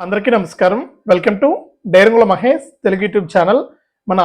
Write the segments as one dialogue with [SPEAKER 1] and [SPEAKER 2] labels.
[SPEAKER 1] అందరికీ నమస్కారం. Welcome to Dairangula Mahesh Telugu YouTube channel. మన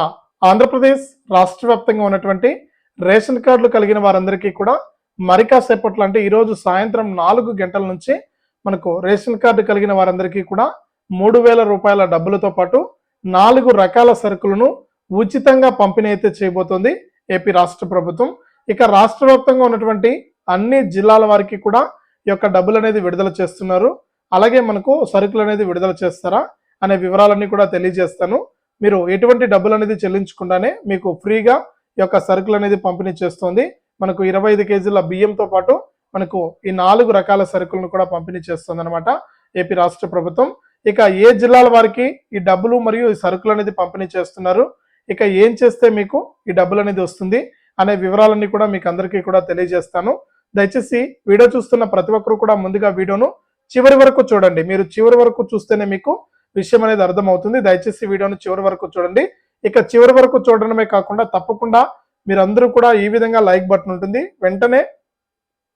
[SPEAKER 1] ఆంధ్రప్రదేశ్ రాష్ట్ర వ్యాప్తంగా ఉన్నటువంటి రేషన్ కార్డులు కలిగిన వారందరికీ కూడా మరి కాసేపట్లో అంటే ఈరోజు సాయంత్రం నాలుగు గంటల నుంచి మనకు రేషన్ కార్డు కలిగిన వారందరికీ కూడా మూడు వేల రూపాయల డబ్బులతో పాటు నాలుగు రకాల సరుకులను ఉచితంగా పంపిణీ అయితే చేయబోతోంది ఏపీ రాష్ట్ర ప్రభుత్వం. ఇక రాష్ట్ర ఉన్నటువంటి అన్ని జిల్లాల వారికి కూడా ఈ యొక్క డబ్బులు అనేది విడుదల చేస్తున్నారు. అలాగే మనకు సరుకులు అనేది విడుదల చేస్తారా అనే వివరాలన్నీ కూడా తెలియజేస్తాను. మీరు ఎటువంటి డబ్బులు అనేది చెల్లించకుండానే మీకు ఫ్రీగా ఈ యొక్క సరుకులు అనేది పంపిణీ చేస్తుంది. మనకు ఇరవై ఐదు కేజీల బియ్యంతో పాటు మనకు ఈ నాలుగు రకాల సరుకులను కూడా పంపిణీ చేస్తుంది అనమాట ఏపీ రాష్ట్ర ప్రభుత్వం. ఇక ఏ జిల్లాల వారికి ఈ డబ్బులు మరియు ఈ సరుకులు అనేది పంపిణీ చేస్తున్నారు? ఇక ఏం చేస్తే మీకు ఈ డబ్బులు అనేది వస్తుంది? అనే వివరాలన్నీ కూడా మీకు అందరికీ కూడా తెలియజేస్తాను. దయచేసి వీడియో చూస్తున్న ప్రతి ఒక్కరు కూడా ముందుగా వీడియోను చివరి వరకు చూడండి. మీరు చివరి వరకు చూస్తేనే మీకు విషయం అనేది అర్థమవుతుంది. దయచేసి వీడియోను చివరి వరకు చూడండి. ఇక చివరి వరకు చూడడమే కాకుండా తప్పకుండా మీరందరూ కూడా ఈ విధంగా లైక్ బటన్ ఉంటుంది. వెంటనే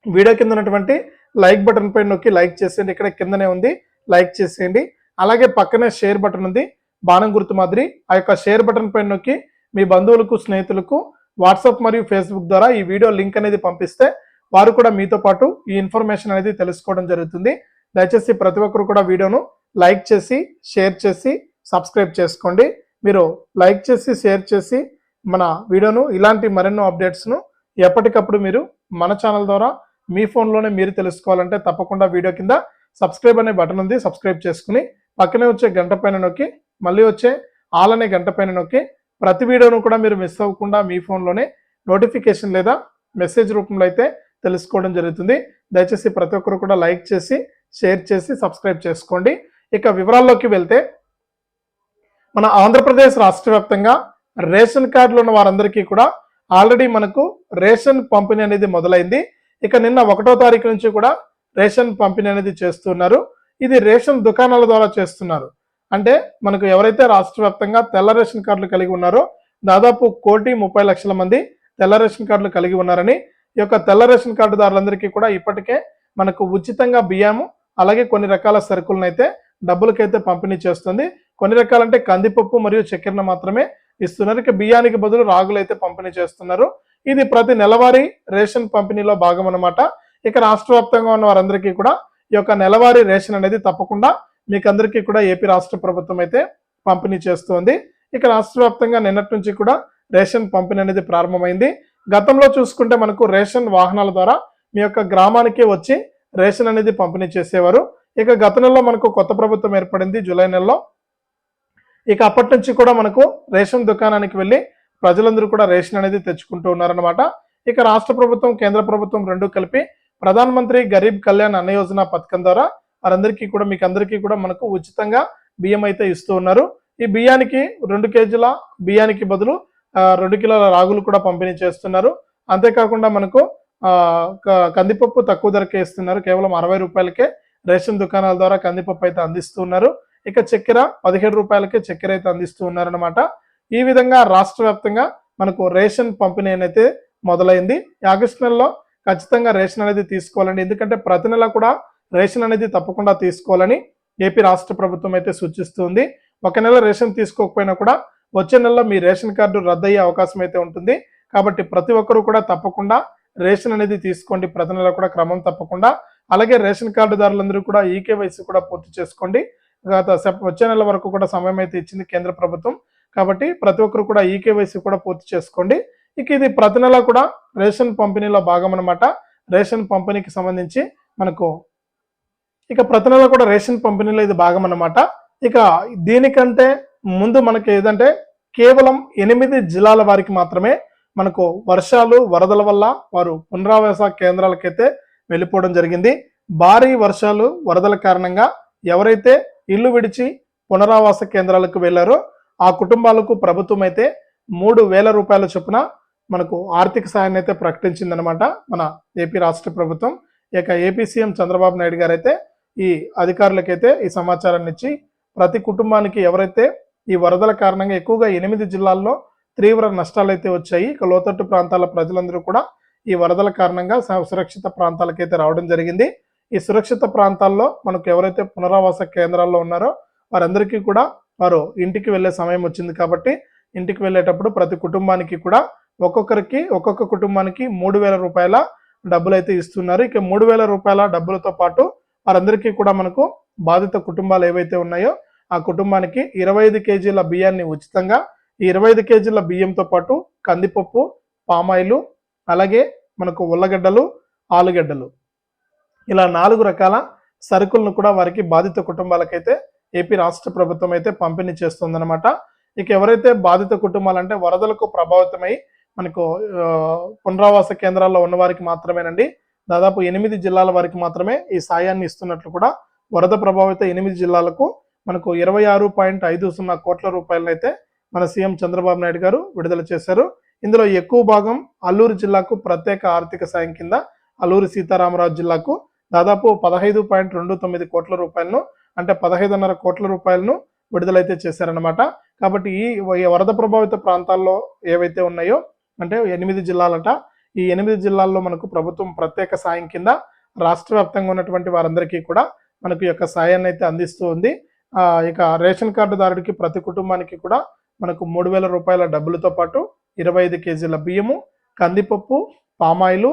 [SPEAKER 1] వీడియో కింద ఉన్నటువంటి లైక్ బటన్ పై నొక్కి లైక్ చేసేయండి. ఇక్కడ కిందనే ఉంది. లైక్ చేసేయండి. అలాగే పక్కనే షేర్ బటన్ ఉంది. బాణం గుర్తు మాదిరి. ఆ యొక్క షేర్ బటన్ పై నొక్కి మీ బంధువులకు స్నేహితులకు వాట్సాప్ మరియు ఫేస్బుక్ ద్వారా ఈ వీడియో లింక్ అనేది పంపిస్తే వారు కూడా మీతో పాటు ఈ ఇన్ఫర్మేషన్ అనేది తెలుసుకోవడం జరుగుతుంది. దయచేసి ప్రతి ఒక్కరు కూడా వీడియోను లైక్ చేసి షేర్ చేసి సబ్స్క్రైబ్ చేసుకోండి. మీరు లైక్ చేసి షేర్ చేసి మన వీడియోను ఇలాంటి మరెన్నో అప్డేట్స్ను ఎప్పటికప్పుడు మీరు మన ఛానల్ ద్వారా మీ ఫోన్లోనే మీరు తెలుసుకోవాలంటే తప్పకుండా వీడియో కింద సబ్స్క్రైబ్ అనే బటన్ ఉంది సబ్స్క్రైబ్ చేసుకుని పక్కనే వచ్చే గంట పైన నొక్కి మళ్ళీ వచ్చే ఆల్ అనే గంట పైన నొక్కి ప్రతి వీడియోను కూడా మీరు మిస్ అవ్వకుండా మీ ఫోన్లోనే నోటిఫికేషన్ లేదా మెసేజ్ రూపంలో అయితే తెలుసుకోవడం జరుగుతుంది. దయచేసి ప్రతి ఒక్కరు కూడా లైక్ చేసి షేర్ చేసి సబ్స్క్రైబ్ చేసుకోండి. ఇక వివరాల్లోకి వెళ్తే మన ఆంధ్రప్రదేశ్ రాష్ట్ర వ్యాప్తంగా రేషన్ కార్డులు ఉన్న వారందరికీ కూడా ఆల్రెడీ మనకు రేషన్ పంపిణీ అనేది మొదలైంది. ఇక నిన్న ఒకటో తారీఖు నుంచి కూడా రేషన్ పంపిణీ అనేది చేస్తున్నారు. ఇది రేషన్ దుకాణాల ద్వారా చేస్తున్నారు. అంటే మనకు ఎవరైతే రాష్ట్ర వ్యాప్తంగా తెల్ల రేషన్ కార్డులు కలిగి ఉన్నారో దాదాపు కోటి ముప్పై లక్షల మంది తెల్ల రేషన్ కార్డులు కలిగి ఉన్నారని ఈ యొక్క తెల్ల రేషన్ కార్డుదారులందరికీ కూడా ఇప్పటికే మనకు ఉచితంగా బియ్యము అలాగే కొన్ని రకాల సరుకులను అయితే డబ్బులకైతే పంపిణీ చేస్తుంది. కొన్ని రకాలంటే కందిపప్పు మరియు చక్కెరను మాత్రమే ఇస్తున్నారు. ఇక బియ్యానికి బదులు రాగులు అయితే పంపిణీ చేస్తున్నారు. ఇది ప్రతి నెలవారీ రేషన్ పంపిణీలో భాగం అన్నమాట. ఇక రాష్ట్ర వ్యాప్తంగా ఉన్న వారందరికీ కూడా ఈ యొక్క నెలవారీ రేషన్ అనేది తప్పకుండా మీకు అందరికీ కూడా ఏపీ రాష్ట్ర ప్రభుత్వం అయితే పంపిణీ చేస్తోంది. ఇక రాష్ట్ర వ్యాప్తంగా నిన్నటి నుంచి కూడా రేషన్ పంపిణీ అనేది ప్రారంభమైంది. గతంలో చూసుకుంటే మనకు రేషన్ వాహనాల ద్వారా మీ యొక్క గ్రామానికి వచ్చి రేషన్ అనేది పంపిణీ చేసేవారు. ఇక గత నెలలో మనకు కొత్త ప్రభుత్వం ఏర్పడింది జూలై నెలలో. ఇక అప్పటి నుంచి కూడా మనకు రేషన్ దుకాణానికి వెళ్ళి ప్రజలందరూ కూడా రేషన్ అనేది తెచ్చుకుంటూ ఉన్నారనమాట ఇక రాష్ట్ర ప్రభుత్వం కేంద్ర ప్రభుత్వం రెండు కలిపి ప్రధాన మంత్రి గరీబ్ కళ్యాణ్ అన్న యోజన పథకం ద్వారా వారందరికీ కూడా మీకు అందరికీ కూడా మనకు ఉచితంగా బియ్యం అయితే ఇస్తూ ఉన్నారు. ఈ బియ్యానికి రెండు కేజీల బియ్యానికి బదులు రెండు కిలోల రాగులు కూడా పంపిణీ చేస్తున్నారు. అంతేకాకుండా మనకు కందిపప్పు తక్కువ ధరకే ఇస్తున్నారు. కేవలం అరవై రూపాయలకే రేషన్ దుకాణాల ద్వారా కందిపప్పు అయితే అందిస్తున్నారు. ఇక చక్కెర పదిహేడు రూపాయలకే చక్కెర అయితే అందిస్తూ ఉన్నారనమాట ఈ విధంగా రాష్ట్ర వ్యాప్తంగా మనకు రేషన్ పంపిణీ అనేది మొదలైంది. ఆగస్టు నెలలో ఖచ్చితంగా రేషన్ అనేది తీసుకోవాలండి. ఎందుకంటే ప్రతి నెల కూడా రేషన్ అనేది తప్పకుండా తీసుకోవాలని ఏపీ రాష్ట్ర ప్రభుత్వం అయితే సూచిస్తుంది. ఒక నెల రేషన్ తీసుకోకపోయినా కూడా వచ్చే నెలలో మీ రేషన్ కార్డు రద్దయ్యే అవకాశం అయితే ఉంటుంది. కాబట్టి ప్రతి ఒక్కరూ కూడా తప్పకుండా రేషన్ అనేది తీసుకోండి. ప్రతి నెల కూడా క్రమం తప్పకుండా. అలాగే రేషన్ కార్డుదారులందరూ కూడా ఈకేవైసీ కూడా పూర్తి చేసుకోండి. గత సెప్- వచ్చే నెల వరకు కూడా సమయం అయితే ఇచ్చింది కేంద్ర ప్రభుత్వం. కాబట్టి ప్రతి ఒక్కరు కూడా ఈకేవైసీ కూడా పూర్తి చేసుకోండి. ఇక ఇది ప్రతి నెల కూడా రేషన్ పంపిణీలో భాగం అనమాట రేషన్ పంపిణీకి సంబంధించి మనకు ఇక ప్రతి నెల కూడా రేషన్ పంపిణీలో ఇది భాగం అనమాట ఇక దీనికంటే ముందు మనకి ఏదంటే కేవలం ఎనిమిది జిల్లాల వారికి మాత్రమే మనకు వర్షాలు వరదల వల్ల వారు పునరావాస కేంద్రాలకైతే వెళ్ళిపోవడం జరిగింది. భారీ వర్షాలు వరదల కారణంగా ఎవరైతే ఇల్లు విడిచి పునరావాస కేంద్రాలకు వెళ్ళారో ఆ కుటుంబాలకు ప్రభుత్వం అయితే మూడు వేల రూపాయల చొప్పున మనకు ఆర్థిక సాయాన్ని అయితే ప్రకటించిందనమాట మన ఏపీ రాష్ట్ర ప్రభుత్వం. ఇక ఏపీ సీఎం చంద్రబాబు నాయుడు గారు అయితే ఈ అధికారులకైతే ఈ సమాచారాన్ని ఇచ్చి ప్రతి కుటుంబానికి ఎవరైతే ఈ వరదల కారణంగా ఎక్కువగా ఎనిమిది జిల్లాల్లో తీవ్ర నష్టాలు అయితే వచ్చాయి. ఇక లోతట్టు ప్రాంతాల ప్రజలందరూ కూడా ఈ వరదల కారణంగా స- సురక్షిత ప్రాంతాలకైతే రావడం జరిగింది. ఈ సురక్షిత ప్రాంతాల్లో మనకు ఎవరైతే పునరావాస కేంద్రాల్లో ఉన్నారో వారందరికీ కూడా వారు ఇంటికి వెళ్ళే సమయం వచ్చింది కాబట్టి ఇంటికి వెళ్ళేటప్పుడు ప్రతి కుటుంబానికి కూడా ఒక్కొక్కరికి ఒక్కొక్క కుటుంబానికి మూడు వేల రూపాయల డబ్బులు అయితే ఇస్తున్నారు. ఇక మూడు వేల రూపాయల డబ్బులతో పాటు వారందరికీ కూడా మనకు బాధిత కుటుంబాలు ఏవైతే ఉన్నాయో ఆ కుటుంబానికి ఇరవై ఐదు కేజీల బియ్యాన్ని ఉచితంగా ఈ ఇరవై ఐదు కేజీల బియ్యంతో పాటు కందిపప్పు పామాయిలు అలాగే మనకు ఉల్లగడ్డలు ఆలుగడ్డలు. ఇలా నాలుగు రకాల సరుకులను కూడా వారికి బాధిత కుటుంబాలకైతే ఏపీ రాష్ట్ర ప్రభుత్వం అయితే పంపిణీ చేస్తుందన్నమాట. ఇక ఎవరైతే బాధిత కుటుంబాలంటే వరదలకు ప్రభావితమై మనకు పునరావాస కేంద్రాల్లో ఉన్న వారికి మాత్రమేనండి. దాదాపు ఎనిమిది జిల్లాల వారికి మాత్రమే ఈ సాయాన్ని ఇస్తున్నట్లు కూడా వరద ప్రభావిత ఎనిమిది జిల్లాలకు మనకు ఇరవై ఆరు పాయింట్ ఐదు సున్నా కోట్ల రూపాయలనైతే మన సీఎం చంద్రబాబు నాయుడు గారు విడుదల చేశారు. ఇందులో ఎక్కువ భాగం అల్లూరు జిల్లాకు ప్రత్యేక ఆర్థిక సాయం కింద అల్లూరు సీతారామరాజు జిల్లాకు దాదాపు పదహైదు పాయింట్ రెండు తొమ్మిది కోట్ల రూపాయలను అంటే పదహైదున్నర కోట్ల రూపాయలను విడుదలైతే చేశారనమాట కాబట్టి ఈ వరద ప్రభావిత ప్రాంతాల్లో ఏవైతే ఉన్నాయో అంటే ఎనిమిది జిల్లాలట ఈ ఎనిమిది జిల్లాల్లో మనకు ప్రభుత్వం ప్రత్యేక సాయం కింద రాష్ట్ర వ్యాప్తంగా ఉన్నటువంటి వారందరికీ కూడా మనకు యొక్క సాయాన్ని అయితే అందిస్తూ ఉంది. ఇక రేషన్ కార్డుదారుడికి ప్రతి కుటుంబానికి కూడా మనకు మూడు వేల రూపాయల డబ్బులతో పాటు ఇరవై ఐదు కేజీల బియ్యము కందిపప్పు పామాయిలు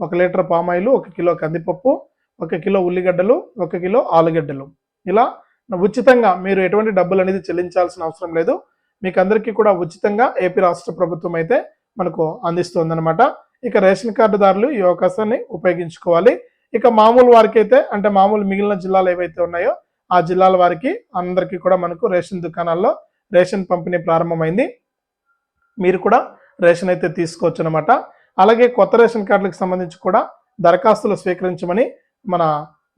[SPEAKER 1] ఒక లీటర్ పామాయిలు ఒక కిలో కందిపప్పు ఒక కిలో ఉల్లిగడ్డలు ఒక కిలో ఆలుగడ్డలు. ఇలా ఉచితంగా మీరు ఎటువంటి డబ్బులు అనేది చెల్లించాల్సిన అవసరం లేదు. మీకు అందరికీ కూడా ఉచితంగా ఏపీ రాష్ట్ర ప్రభుత్వం అయితే మనకు అందిస్తుందన్నమాట. ఇక రేషన్ కార్డుదారులు ఈ అవకాశాన్ని ఉపయోగించుకోవాలి. ఇక మామూలు వారికి అయితే అంటే మామూలు మిగిలిన జిల్లాలు ఏవైతే ఉన్నాయో ఆ జిల్లాల వారికి అందరికీ కూడా మనకు రేషన్ దుకాణాల్లో రేషన్ పంపిణీ ప్రారంభమైంది. మీరు కూడా రేషన్ అయితే తీసుకోవచ్చు అనమాట అలాగే కొత్త రేషన్ కార్డులకు సంబంధించి కూడా దరఖాస్తులు స్వీకరించమని మన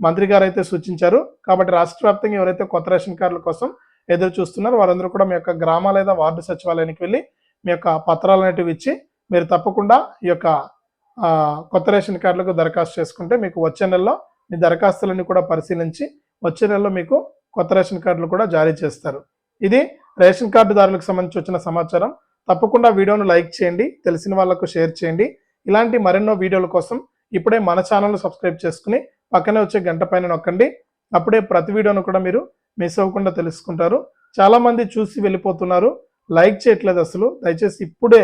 [SPEAKER 1] మంత్రి గారు అయితే సూచించారు. కాబట్టి రాష్ట్ర వ్యాప్తంగా ఎవరైతే కొత్త రేషన్ కార్డుల కోసం ఎదురు చూస్తున్నారో వారందరూ కూడా మీ యొక్క గ్రామ లేదా వార్డు సచివాలయానికి వెళ్ళి మీ యొక్క పత్రాలు అనేటివి ఇచ్చి మీరు తప్పకుండా ఈ యొక్క కొత్త రేషన్ కార్డులకు దరఖాస్తు చేసుకుంటే మీకు వచ్చే నెలలో మీ దరఖాస్తులన్నీ కూడా పరిశీలించి వచ్చే నెలలో మీకు కొత్త రేషన్ కార్డులు కూడా జారీ చేస్తారు. ఇది రేషన్ కార్డుదారులకు సంబంధించి వచ్చిన సమాచారం తప్పకుండా వీడియోను లైక్ చేయండి తెలిసిన వాళ్ళకు షేర్ చేయండి. ఇలాంటి మరెన్నో వీడియోల కోసం ఇప్పుడే మన ఛానల్ను సబ్స్క్రైబ్ చేసుకుని పక్కనే వచ్చే గంట పైన నొక్కండి. అప్పుడే ప్రతి వీడియోను కూడా మీరు మిస్ అవ్వకుండా తెలుసుకుంటారు. చాలామంది చూసి వెళ్ళిపోతున్నారు. లైక్ చేయట్లేదు అసలు. దయచేసి ఇప్పుడే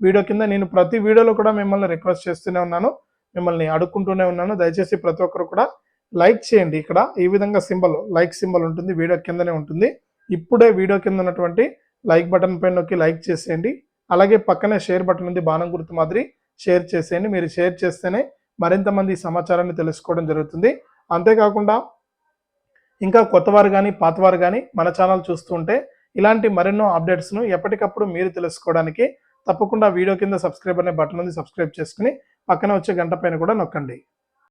[SPEAKER 1] వీడియో కింద నేను ప్రతి వీడియోలో కూడా మిమ్మల్ని రిక్వెస్ట్ చేస్తూనే ఉన్నాను. మిమ్మల్ని అడుక్కుంటూనే ఉన్నాను. దయచేసి ప్రతి ఒక్కరు కూడా లైక్ చేయండి. ఇక్కడ ఈ విధంగా సింబల్ లైక్ సింబల్ ఉంటుంది. వీడియో కిందనే ఉంటుంది. ఇప్పుడే వీడియో కింద ఉన్నటువంటి లైక్ బటన్ పైన నొక్కి లైక్ చేసేయండి. అలాగే పక్కనే షేర్ బటన్ ఉంది బాణం గుర్తు మాదిరి షేర్ చేసేయండి. మీరు షేర్ చేస్తేనే మరింత మంది సమాచారాన్ని తెలుసుకోవడం జరుగుతుంది. అంతేకాకుండా ఇంకా కొత్తవారు కానీ పాతవారు కానీ మన ఛానల్ చూస్తుంటే ఇలాంటి మరెన్నో అప్డేట్స్ను ఎప్పటికప్పుడు మీరు తెలుసుకోవడానికి తప్పకుండా వీడియో కింద సబ్స్క్రైబ్ అనే బటన్ ఉంది సబ్స్క్రైబ్ చేసుకుని పక్కన వచ్చే గంట పైన కూడా నొక్కండి.